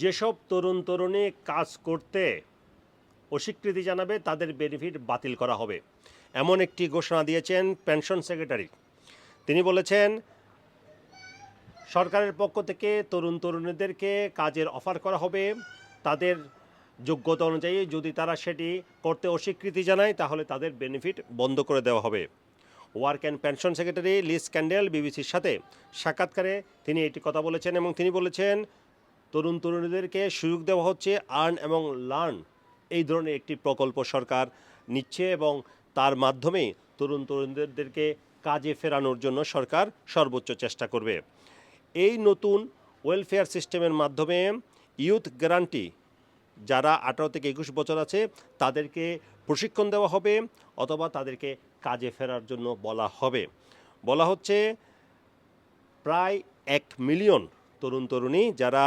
যেসব তরুণ তরুণী কাজ করতে অস্বীকৃতি জানাবে, তাদের বেনিফিট বাতিল করা হবে। এমন একটি ঘোষণা দিয়েছেন পেনশন সেক্রেটারি তিনি বলেছেন, সরকারের পক্ষ থেকে তরুণ তরুণীদেরকে কাজের অফার করা হবে। তাদের যোগ্যতা অনুযায়ী যদি তারা সেটি করতে অস্বীকৃতি জানায়, তাহলে তাদের বেনিফিট বন্ধ করে দেওয়া হবে। Work and pension secretary Liz Kendall, বিবিসির সাথে সাক্ষাৎকারে তিনি এটি কথা বলেছেন এবং তিনি বলেছেন তরুণ তরুণীদেরকে সুযোগ দেওয়া হচ্ছে আর্ন এবং লার্ন। এই ধরনের একটি প্রকল্প সরকার নিচ্ছে এবং তার মাধ্যমে তরুণ তরুণীদেরকে কাজে ফেরানোর জন্য সরকার সর্বোচ্চ চেষ্টা করবে। এই নতুন ওয়েলফেয়ার সিস্টেমের মাধ্যমে ইউথ গ্যারান্টি যারা আঠারো থেকে একুশ বছর আছে, তাদেরকে প্রশিক্ষণ দেওয়া হবে অথবা তাদেরকে কাজে ফেরার জন্য বলা হবে। বলা হচ্ছে, প্রায় এক মিলিয়ন তরুণ তরুণী যারা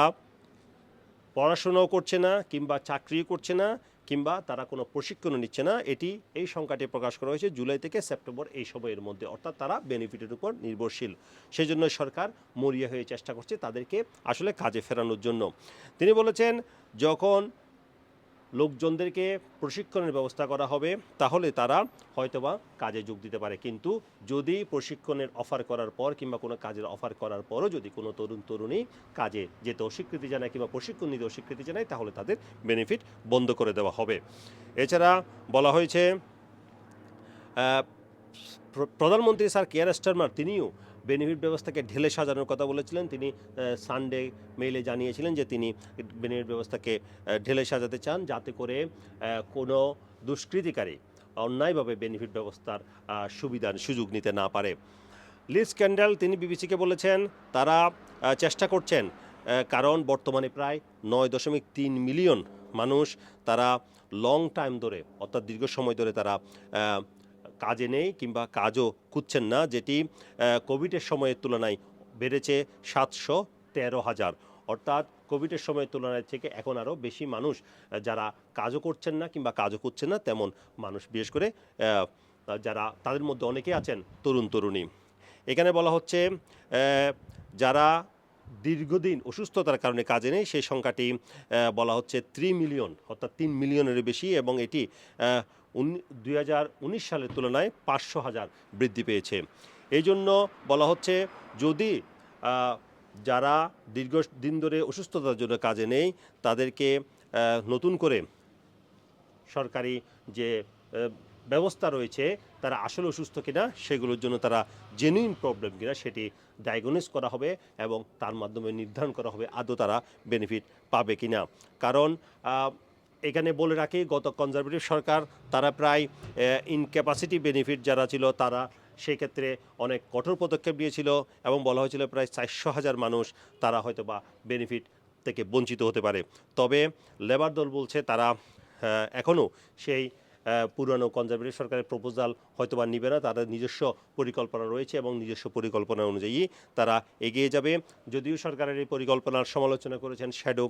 পড়াশোনাও করছে না কিংবা চাকরিও করছে না কিংবা তারা কোনো প্রশিক্ষণও নিচ্ছে না, এটি এই সংখ্যাটি প্রকাশ করা হয়েছে জুলাই থেকে সেপ্টেম্বর এই সময়ের মধ্যে। অর্থাৎ তারা বেনিফিটের উপর নির্ভরশীল। সেই জন্য সরকার মরিয়া হয়ে চেষ্টা করছে তাদেরকে আসলে কাজে ফেরানোর জন্য। তিনি বলেছেন, যখন লোকজনদেরকে প্রশিক্ষণের ব্যবস্থা করা হবে, তাহলে তারা হয়তোবা কাজে যোগ দিতে পারে। কিন্তু যদি প্রশিক্ষণের অফার করার পর কিংবা কোনো কাজের অফার করার পরও যদি কোনো তরুণ, তরুণী কাজে যেতে অস্বীকৃতি জানায় কিংবা প্রশিক্ষণ নিতে অস্বীকৃতি জানায়, তাহলে তাদের বেনিফিট বন্ধ করে দেওয়া হবে। এছাড়া বলা হয়েছে প্রধানমন্ত্রী স্যার কেয়ার স্টারমার, তিনিও বেনিফিট ব্যবস্থাকে ঢেলে সাজানোর কথা বলেছিলেন। তিনি সানডে মেইলে জানিয়েছিলেন যে তিনি বেনিফিট ব্যবস্থাকে ঢেলে সাজাতে চান যাতে করে কোনো দুষ্কৃতিকারী অন্যায়ভাবে বেনিফিট ব্যবস্থার সুবিধার সুযোগ নিতে না পারে। লিজ ক্যান্ডেল তিনি বিবিসিকে বলেছেন, তারা চেষ্টা করছেন কারণ বর্তমানে প্রায় নয় দশমিক তিন মিলিয়ন মানুষ তারা লং টাইম ধরে, অর্থাৎ দীর্ঘ সময় ধরে তারা কাজে নেই কিংবা কাজও খুঁজছেন না, যেটি কোভিডের সময়ের তুলনায় বেড়েছে সাতশো তেরো হাজার। অর্থাৎ কোভিডের সময়ের তুলনায় থেকে এখন আরও বেশি মানুষ যারা কাজও করছেন না কিংবা কাজও করছেন না, তেমন মানুষ, বিশেষ করে যারা, তাদের মধ্যে অনেকে আছেন তরুণ তরুণী। এখানে বলা হচ্ছে যারা দীর্ঘদিন অসুস্থতার কারণে কাজে নেই, সেই সংখ্যাটি বলা হচ্ছে থ্রি মিলিয়ন অর্থাৎ তিন মিলিয়নের বেশি এবং এটি দুই হাজার উনিশ সালের তুলনায় পাঁচশো হাজার বৃদ্ধি পেয়েছে। এই জন্য বলা হচ্ছে যদি যারা দীর্ঘদিন ধরে অসুস্থতার জন্য কাজে নেই, তাদেরকে নতুন করে সরকারি যে ব্যবস্থা রয়েছে, তারা আসলে অসুস্থ কিনা, সেগুলোর জন্য তারা জেনুইন প্রবলেম কিনা, সেটি ডায়াগনোস করা হবে এবং তার মাধ্যমে নির্ধারণ করা হবে আদৌ তারা বেনিফিট পাবে কিনা। কারণ এখানে বলে রাখি, গত কনজারভেটিভ সরকার, তারা প্রায় ইনক্যাপাসিটি বেনিফিট যারা ছিল, তারা সেক্ষেত্রে অনেক কঠোর পদক্ষেপ নিয়েছিল এবং বলা হয়েছিল প্রায় চারশো হাজার মানুষ তারা হয়তো বা বেনিফিট থেকে বঞ্চিত হতে পারে। তবে লেবার দল বলছে তারা এখনও সেই পুরানো কনজারভেটিভ সরকারের প্রপোজাল হয়তো বা নিবে না, তাদের নিজস্ব পরিকল্পনা রয়েছে এবং নিজস্ব পরিকল্পনা অনুযায়ী তারা এগিয়ে যাবে। যদিও সরকারের এই পরিকল্পনার সমালোচনা করেছেন shadow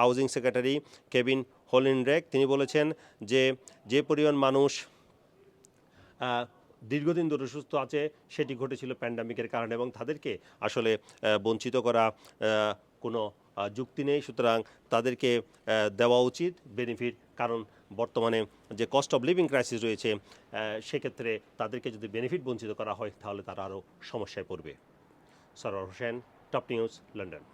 housing secretary Kevin Hollinrake, তিনি বলেছেন যে যে পরিমাণ মানুষ দীর্ঘদিন ধরে সুস্থ আছে, সেটি ঘটেছিল প্যান্ডামিকের কারণে এবং তাদেরকে আসলে বঞ্চিত করা কোনো যুক্তি নেই। সুতরাং তাদেরকে দেওয়া উচিত, বেনিফিট, কারণ বর্তমানে যে কস্ট অফ লিভিং ক্রাইসিস রয়েছে সেক্ষেত্রে তাদেরকে যদি বেনিফিট বঞ্চিত করা হয়, তাহলে তারা আরও সমস্যায় পড়বে। Sarowar Hossain top news London